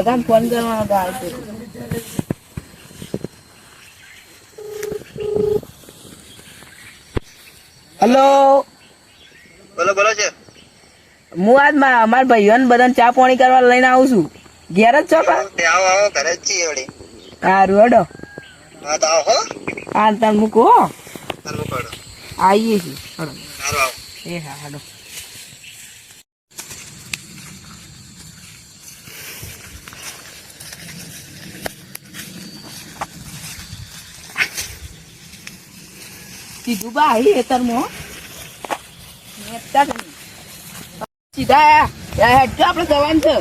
બધા ફોન કરવાનો તો આવશે હલો બોલો બોલો છે. હું આજ મારા અમારા ભાઈઓને બધાને ચા પાણી કરવા લઈને આવું છું. ઘેર જ છો કા? આવો આવો ઘરે જ છીએ વળી. સારું હડો. હા તો આવો હો. તમે મૂકો હો. મૂકો આવીએ છીએ. હડો. સારું આવો. એ હા હડો. કીધું બા આવી હેતરમાં સીધા. હેડજો આપણે જવાન છે.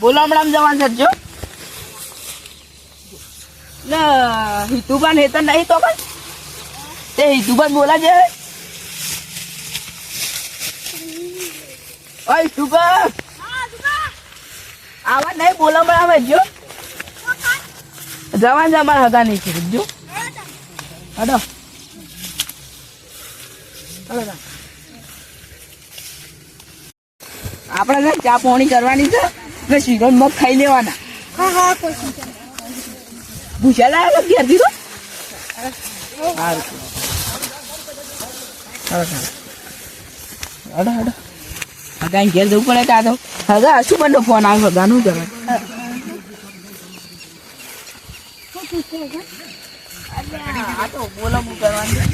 બોલો હમણાં જવાન છે જો. ના હિતુબાન હેતર નહીં તો પણ. તે હિતુબાન બોલા છે ઓય સુગર આવા નહીં બોલો હમણાં આવે જો. જવાન જમાન હતા નહીં છે, જો. હડો તા. આપણે ને ચા પોણી કરવાની છે. ને શીરો મગ ખાઈ લેવાના. ભૂસા લાવ્યા ઘેર દીધો હગા ઘેર જવું પડે કાં તો. હગા શું બંને ફોન આવ્યો હગાનું કરે આ તો બોલો હું કરવાની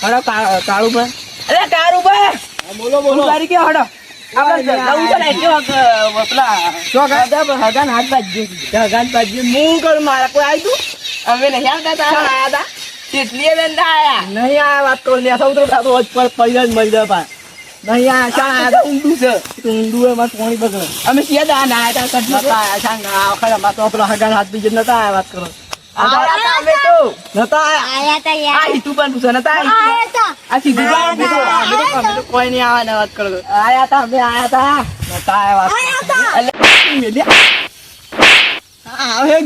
હડો કા- કાળુ પર અરે કાળુ ભાઈ બોલો બોલો. તારી કે હડો. આપણે જવું છે ને એટલે પેલા હગા હગા હાથ બાજ્યો હગા બાજ્યો હું કરું મારા કોઈ આવ્યું તું? અમે નહીં આવતા તા આયા તા કેટલી બેન આયા? નહીં આ વાત કરો લે સૌ તો પર પૈસા જ મળી જાય પા નહીં આ ચા આયા ઊંડું છે. ઊંડું એમાં પાણી બગડે. અમે દા ના આયા તા કટલું નતા આયા છાંગ ના તો પેલા હગાના હાથ બીજે નતા આયા વાત કરો.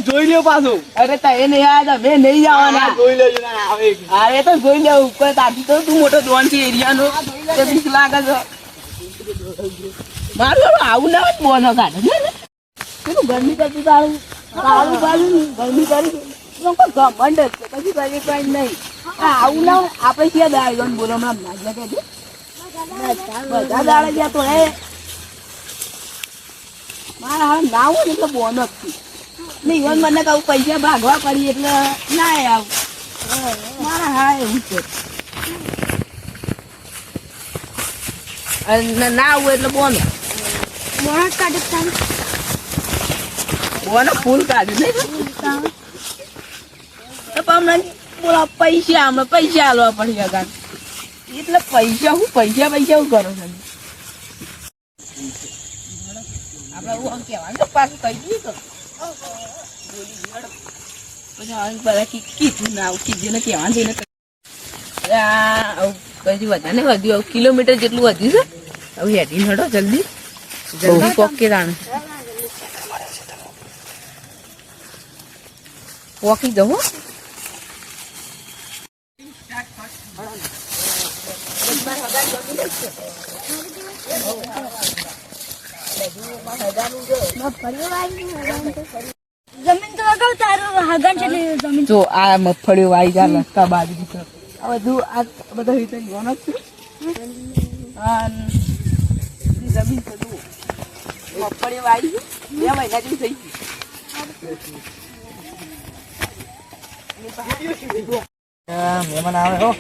જોઈ લ્યો પાછું. અરે તા એ નહીં આયા તા મેં નહીં જવાના. જોઈ લેજો ના આવે અરે તો જોઈ લેવું ઉપર તાથી તો તું મોટો દોન છે એરિયાનો. બીક લાગે છે. મારું આવું ના હોય બોનો કાઢે ને ગરમી કરતી તારું. તારું બાજુ ગરમી કરી. ઘમંડ જ છે. પછી કરીએ કઈ નહીં. આવું ના આપણે ક્યાં દાડો બોલો હમણાં નાજ્યા કે છે? બધા દાડા ગયા તો એ મારા હાલ ના હોય એટલે બોન જ ને ઈવન મને કહું પૈસા ભાગવા પડી એટલે ના આવું. મારા હા એવું છે. ના આવું એટલે બોનો. બોનો કાઢે બોનો ફૂલ કાઢ્યું નહીં પણ બોલો પૈસા હમણાં પૈસા હાલવા પડી અગાન એટલે પૈસા હું પૈસા પૈસા હું કરો છો? આપણે હું આમ કહેવાનું પાછું કહી દઈએ તો પછી આમ બધા કીધું ના આવું કીધું ને કહેવાનું છે એને કહી- આ આવું કઈ વધ્યા વધ્યું આવું કિલોમીટર જેટલું વધ્યું છે. હવે હેડી હડો જલ્દી. જલ્દી પોકે તાણ. પોકી જવું હો. જમીન તો અગાઉ તારું હગન છે એટલે જમીન જો આ મગફળીઓ વાઈ ગયા રસ્તા બાજુ આ બધું આ બધા રીતે જ છે આ જમીન છે જુઓ વાઈ બે મહિના જેવી થઈ ગઈ મહેમાન આવે હો.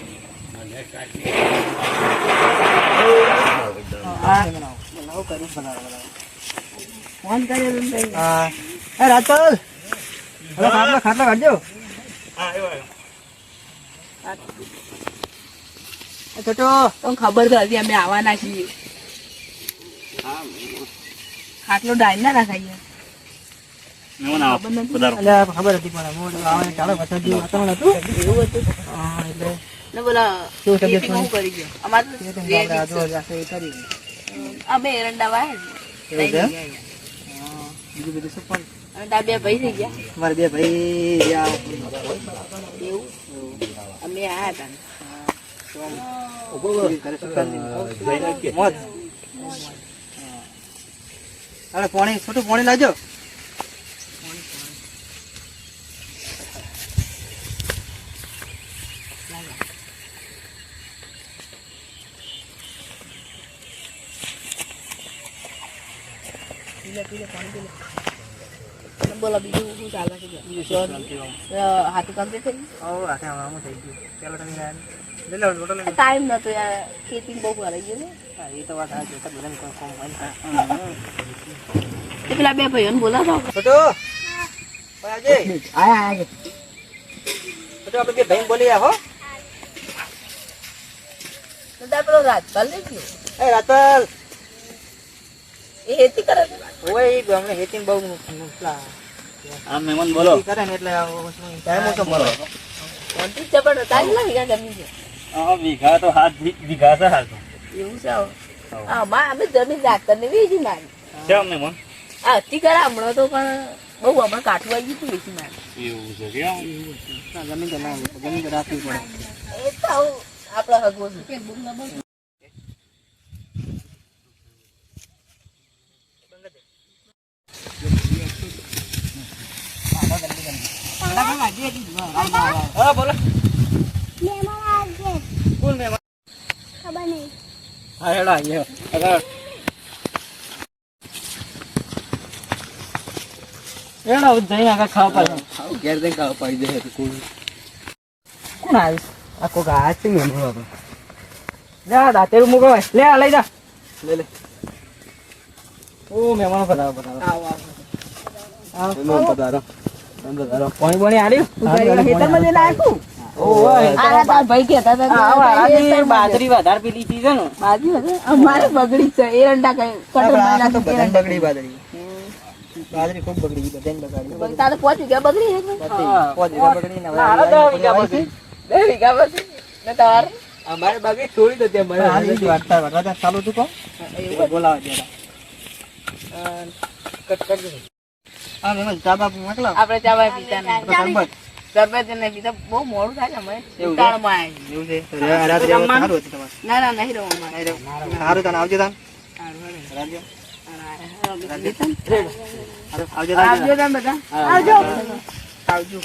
બનાવો, કરી, બનાવો, બનાવો. ફોન કર્યો હા. એ રાજપાલ હવે ખાટલો ખાટલો કાઢજો. એ છોટો. તમને ખબર તો હતી અમે આવવાના છીએ. ખાટલો ડાળ ના રાખાઈએ ખબર નથી. અલ્યા ખબર હતી પણ ચાલો વરસાદ વાતાવરણ હતું. એવું હતું? હા એટલે ને બોલા ગયો. અમારે કરી. અમે એરંડા વાયા એવું છે? છે હા, બીજું બધું શું પણ? બે ભાઈ થઈ ગયા. મારે બે ભાઈ ગયા એવું? અમે આયા હતા અરે પાણી છોટું પાણી લાવજો અને બોલો બીજું શું ચાલે છે હાથું કામ તે થઈ ઓ હાથે આમ થઈ ગયું ચાલો તમે ગયા લો લો. ટાઈમ નતો યાર ખેતી બહુ ભરાઈ ગયું ને એ તો વાત સાચી છે બધાને કોઈ કોમ હોય ને. પેલા બે ભાઈઓને બોલાવો છોટો આજે આયા આજે છોટો આપણે બે ભાઈ બોલી આવો તો ગયો રાતલ એ હેતી કરે છે? ઓય અમને હેતીન બહુ પેલા આ મહેમાન બોલો. કરે ને એટલે ટાઈમ ઓછો મળે. મોટી જ તારી કેટલા વીઘા જમીન છે. આ વીઘા તો હાથ વીઘા છે હાલ એવું છે હા માં અમે જમીન રાખતા ને વેચી આ હતી ખરા હમણાં તો પણ બહુ હમણાં કાઠું આવી ગયું હતું વેચી મારી એવું છે કેમ? જમીન તો જમીન તો રાખવી પડે. એ તો આવું આપણા હગવો હા બોલો આવશે કોણ મહેમાન ખબર નહીં હા. હેડા હેડા હેડા જઈને આગળ ખાવા પાડે ઘેર જઈને ખાવા પાડી દે કોણ કોણ આવ્યું આ કોક આ છે મહેમાન હતો જા દાતે મૂકો લે આ લઈ જા લે લે ઓ મહેમાનો પધારો પધારો આવો આવો મહેમાન પધારો પધારો પાણી પાણી આલ્યું ખેતરમાં જઈને આપ્યું ઓય આ તારા ભાઈ કહેતા હતા કે આ ભાઈ વારાજી ખેતરમાં બાજરી વધારે પીલી ચીજ ને બાજુ અમારે બગડી છે કઈ છે બધાને એરંડા. બગડી બાજરી બાજરી ખૂબ બગડી બધાને બગાડી તારે પાંચ વીઘા બગડી પાંચ વીઘા બગડી ને દસ વીઘા બગડી. બે વીઘા બગડી. ને અમારે બાકી છોડી દો ત્યાં મને હાલી વાટતા વાટતા ચાલુ તું કહો બોલાવા જરા કટ કટ ચા બાપુ આપણે ચા બાય પીતા નહીં. સરબત શરબત ને પીતા બહુ મોડું થાય અમે ઉતાળમાં એવું છે? સારું. ના ના નહીં રહું તને. આવજો. તાન આવજો.